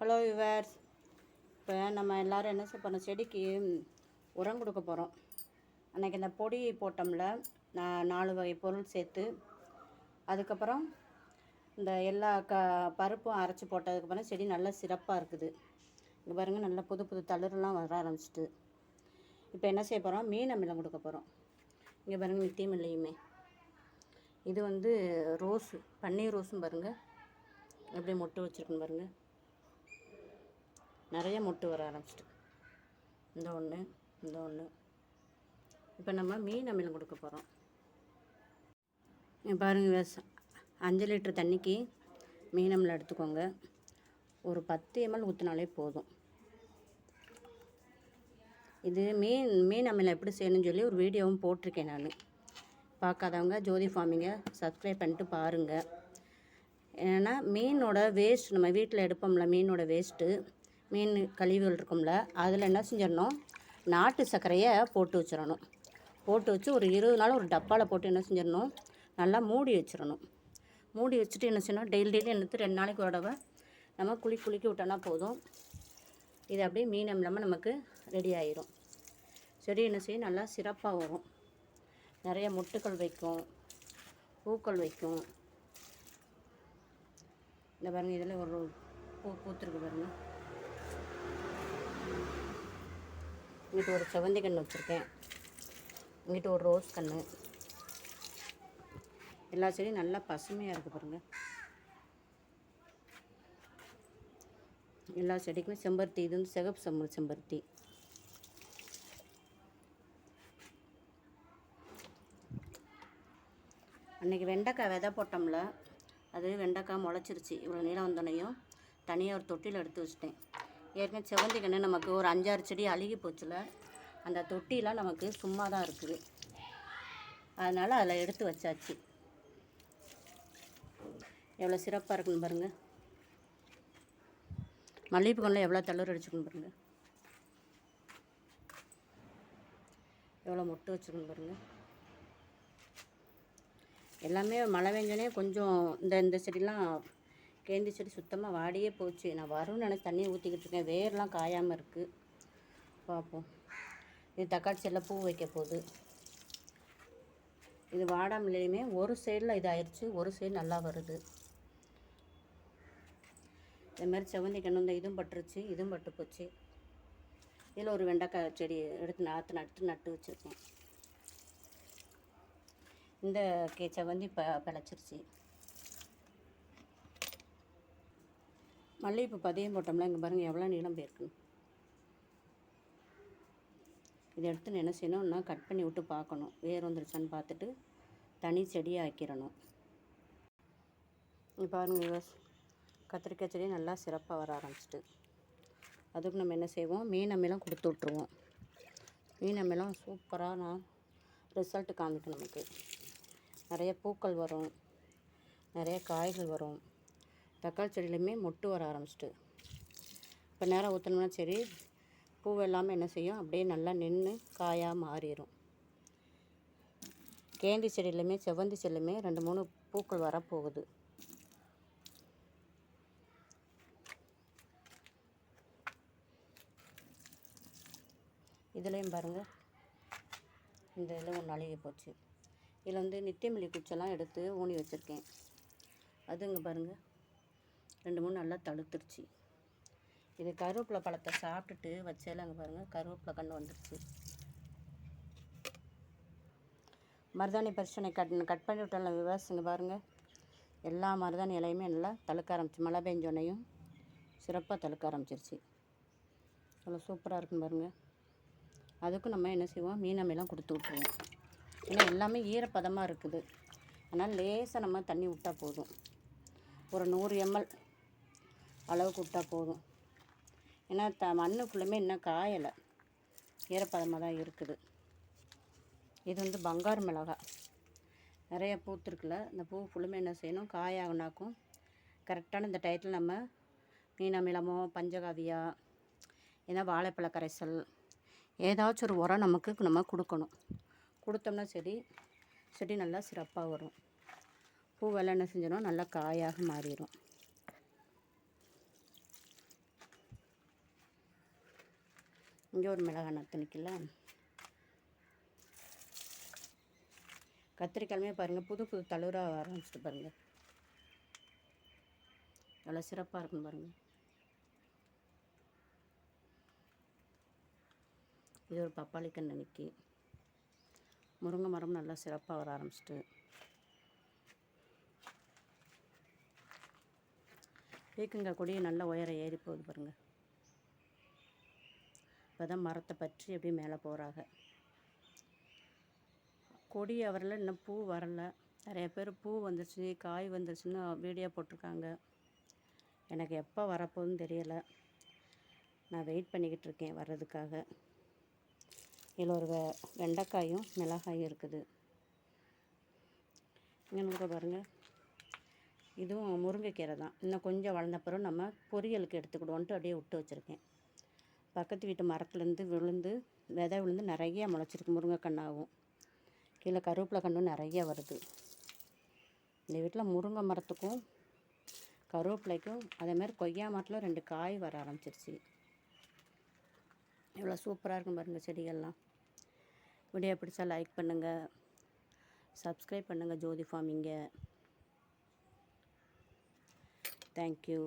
Hello yours இப்போ நம்ம எல்லோரும் என்ன செய்ய போகிறோம் செடிக்கு உரம் கொடுக்க போகிறோம் அன்றைக்கி இந்த பொடி போட்டோம்ல நான் நாலு வகை பொருள் சேர்த்து அதுக்கப்புறம் இந்த எல்லா க பருப்பும் அரைச்சி போட்டதுக்கப்புறம் செடி நல்லா சிறப்பாக இருக்குது. இங்கே பாருங்கள் நல்லா புது புது தளிரெலாம் வர ஆரம்பிச்சிட்டு. இப்போ என்ன செய்ய போகிறோம் மீன் அமிலம் கொடுக்க போகிறோம் இங்கே பாருங்கள் நித்தியம் இல்லையுமே இது வந்து ரோஸு பன்னீர் ரோஸும் பாருங்கள் எப்படி மொட்டு வச்சுருக்குன்னு பாருங்கள் நிறைய மொட்டு வர ஆரம்பிச்சிட்டு. இந்த ஒன்று இந்த ஒன்று இப்போ நம்ம மீன் அமிலம் கொடுக்க போகிறோம் பாருங்கள் அஞ்சு லிட்டர் தண்ணிக்கு மீன் அமிலம் எடுத்துக்கோங்க. ஒரு பத்து எம்எல் ஊற்றினாலே போதும். இது மீன் மீன் அமிலம் எப்படி செய்யணும்னு சொல்லி ஒரு வீடியோவும் போட்டிருக்கேன் நான். பார்க்காதவங்க ஜோதி ஃபார்மிங்கை சப்ஸ்கிரைப் பண்ணிட்டு பாருங்கள் ஏன்னா மீனோட வேஸ்ட் நம்ம வீட்டில் எடுப்போம்ல மீனோட வேஸ்ட்டு மீன் கழிவுகள் இருக்கும்ல அதில் என்ன செஞ்சிடணும்? நாட்டு சர்க்கரையை போட்டு வச்சிடணும். போட்டு வச்சு ஒரு இருபது நாள் ஒரு டப்பாவில் போட்டு என்ன செஞ்சிடணும்? நல்லா மூடி வச்சிடணும். மூடி வச்சுட்டு என்ன செய்யணும்? டெய்லி டெய்லி என்னத்து ரெண்டு நாளைக்கு ஒரு தடவை நம்ம குளி குளிக்க விட்டோன்னா போதும். இது அப்படியே மீன் இல்லாமல் நமக்கு ரெடி ஆயிரும். செடி என்ன செய்யும்? நல்லா சிறப்பாக வரும். நிறைய மொட்டுக்கள் வைக்கும். பூக்கள் வைக்கும். இந்த பாருங்கள் இதில் ஒரு பூ பூத்துருக்கு பாருங்கள் இங்கிட்ட ஒரு செவந்தி கன்று வச்சுருக்கேன். இங்கிட்ட ஒரு ரோஸ் கன்று. எல்லா செடியும் நல்லா பசுமையாக இருக்குது பாருங்கள் எல்லா செடிக்குமே செம்பருத்தி இது வந்து சிகப்பு செம்பரு செம்பருத்தி. அன்றைக்கி வெண்டைக்காய் விதை போட்டோம்ல அது வெண்டைக்காய் முளைச்சிருச்சு. இவ்வளோ நீளம் வந்தோடனையும் தனியாக ஒரு தொட்டியில் எடுத்து வச்சிட்டேன். ஏற்கனவே செவந்தி கன்று நமக்கு ஒரு அஞ்சாறு செடி அழுகி போச்சுல அந்த தொட்டிலாம் நமக்கு சும்மா தான் இருக்குது. அதனால் அதில் எடுத்து வச்சாச்சு. எவ்வளோ சிறப்பாக இருக்குன்னு பாருங்கள் மல்லிகைப்பூ கண்ணில் எவ்வளோ தளர் அடிச்சுக்கணும் பாருங்கள் எவ்வளோ மொட்டு வச்சுக்கணும் பாருங்கள் எல்லாமே மழை பெஞ்சோடனே கொஞ்சம் இந்த இந்த செடிலாம் கேந்தி செடி சுத்தமாக வாடியே போச்சு. நான் வரும்னு நினச்சி தண்ணி ஊற்றிக்கிட்டு இருக்கேன். வேர்லாம் காயாமல் இருக்குது பார்ப்போம் இது தக்காளி செடியில் பூ வைக்க போகுது. இது வாடாமலேயுமே ஒரு சைடில் இதாயிருச்சு. ஒரு சைடு நல்லா வருது. இது மாதிரி செவந்தி கண்ணு இந்த இதுவும் பட்டுருச்சு இதுவும் பட்டு போச்சு. இதில் ஒரு வெண்டைக்காய் செடி எடுத்து நாற்று நட்டு நட்டு வச்சுருக்கேன். இந்த கே செவந்தி ப பிழைச்சிருச்சு. மல்லிகைப்பூ பதியம் போட்டோம்ல இங்கே பாருங்கள் எவ்வளோ நீளம் போயிருக்கு. இதை எடுத்து என்ன செய்யணும்னா கட் பண்ணி விட்டு பார்க்கணும். வேர் வந்துருச்சான்னு பார்த்துட்டு தனி செடியாக ஆக்கிடணும். இப்போ பாருங்கள் விவஸ் கத்திரிக்காய் செடி நல்லா சிறப்பாக வர ஆரம்பிச்சிட்டு. அதுக்கு நம்ம என்ன செய்வோம் மீன் அம்மிலாம் கொடுத்து விட்ருவோம் மீன் அம்மிலாம் சூப்பராக நான் ரிசல்ட்டு காமிக்கும் நமக்கு. நிறைய பூக்கள் வரும். நிறைய காய்கள் வரும். தக்காளி செடியிலையுமே மொட்டு வர ஆரம்பிச்சிட்டு. இப்போ நேரம் ஊற்றினோம்னா சரி பூ எல்லாமே என்ன செய்யும்? அப்படியே நல்லா நின்று காயாக மாறிடும் கேந்தி செடியிலுமே செவ்வந்தி செடியிலுமே ரெண்டு மூணு பூக்கள் வரப்போகுது. இதுலேயும் பாருங்கள் இந்த இதில் ஒன்று அழுகி போச்சு. இதில் வந்து நித்தியமல்லி குச்செல்லாம் எடுத்து ஊனி வச்சுருக்கேன். அதுங்க பாருங்கள் ரெண்டு மூணு நல்லா தழுத்துருச்சு இது கருவேப்பிலை பழத்தை சாப்பிட்டுட்டு வச்சேல அங்கே பாருங்கள் கருவேப்பிலை கண்டு வந்துருச்சு. மருதாணி பரிசனை கட் கட் பண்ணி விட்டோம்ல விவசாயிங்க பாருங்கள் எல்லா மருதாணி இலையுமே நல்லா தழுக்க ஆரம்பிச்சு மழை பெஞ்சோன்னையும் சிறப்பாக தழுக்க ஆரம்பிச்சிருச்சு. அவ்வளோ சூப்பராக இருக்குன்னு பாருங்கள் அதுக்கும் நம்ம என்ன செய்வோம்? மீன் கொடுத்து விட்ருவோம் ஏன்னா எல்லாமே ஈரப்பதமாக இருக்குது. அதனால் லேசாக நம்ம தண்ணி விட்டால் போதும். ஒரு நூறு எம்எல் அளவுக்கு விட்டால் போதும். ஏன்னா த மண்ணு ஃபுல்லுமே இன்னும் காயலை. ஈரப்பதமாக தான் இருக்குது. இது வந்து பங்காரு மிளகாய் நிறைய பூத்துருக்குல இந்த பூ ஃபுல்லுமே என்ன செய்யணும்? காயாகனாக்கும். கரெக்டான இந்த டயத்தில் நம்ம மீன் அமிலமோ பஞ்சகாவியா ஏன்னா வாழைப்பழ கரைசல் ஏதாச்சும் ஒரு உரம் நமக்கு நம்ம கொடுக்கணும். கொடுத்தோம்னா செடி செடி நல்லா சிறப்பாக வரும். பூ பூவெல்லாம் என்ன செஞ்சிடும்? நல்லா காயாக மாறிடும். இங்கே ஒரு மிளகாய் நத்து நிற்கல கத்திரிக்காயுமே பாருங்கள் புது புது தழுராக வர ஆரம்பிச்சிட்டு பாருங்கள் நல்லா சிறப்பாக இருக்கும் பாருங்கள் இது ஒரு பப்பாளி கன்று நிற்கி முருங்கை மரம் நல்லா சிறப்பாக வர ஆரம்பிச்சிட்டு பீக்கங்காய் கொடியை நல்லா உயர ஏறி போகுது பாருங்கள் இப்போ தான் மரத்தை பற்றி அப்படியே மேலே போகிறாங்க கொடி அவரில் இன்னும் பூ வரலை. நிறைய பேர் பூ வந்துருச்சு காய் வந்துருச்சுன்னு வீடியோ போட்டிருக்காங்க. எனக்கு எப்போ வரப்போகுதுன்னு தெரியலை. நான் வெயிட் பண்ணிக்கிட்டு இருக்கேன் வர்றதுக்காக. இதில் ஒரு வெ வெண்டைக்காயும் மிளகாயும் இருக்குது. இங்கே பாருங்கள் இதுவும் முருங்கைக்கீரை தான். இன்னும் கொஞ்சம் வளர்ந்த பிறகு நம்ம பொரியலுக்கு எடுத்துக்கிடுவோன்ட்டு அப்படியே விட்டு வச்சுருக்கேன். பக்கத்து வீட்டு மரத்துலேருந்து விழுந்து விதை விழுந்து நிறைய முளைச்சிருக்கு முருங்கைக்கண்ணாகவும் கீழே கருவேப்பிலை கன்றும் நிறைய வருது. இந்த வீட்டில் முருங்கை மரத்துக்கும் கருவேப்பிலைக்கும் அதேமாதிரி கொய்யா மரத்தில் ரெண்டு காய் வர ஆரம்பிச்சிருச்சு. எவ்வளோ சூப்பராக இருக்கும் பாருங்கள் செடிகள்லாம். வீடியோ பிடிச்சா லைக் பண்ணுங்கள் சப்ஸ்கிரைப் பண்ணுங்கள் ஜோதி ஃபார்மிங்க. தேங்க்யூ